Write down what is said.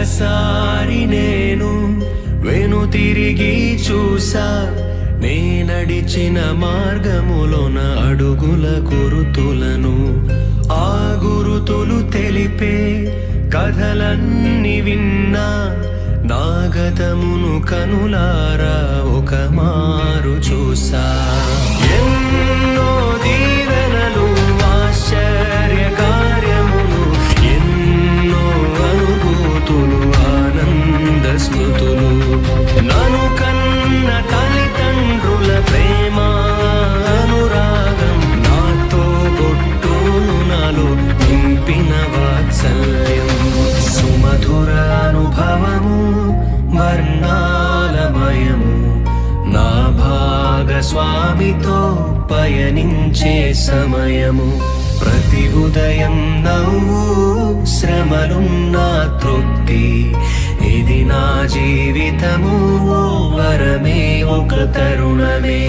ఒక్కసారి నేను వెను తిరిగి చూసా నే నడిచిన మార్గములోన అడుగుల గురుతులను. ఆ గురుతులు తెలిపే కథలన్నీ విన్నా నాగతమును కనులారా. నింపిన వాత్సల్యం సుమధుర అనుభవము వర్ణాలమయము. నా భాగస్వామితో పయనించే సమయము. ప్రతి ఉదయం నవ్వు శ్రమలున్నా తృప్తి. ఇది నా జీవితము వరమే ఒక తరుణమే.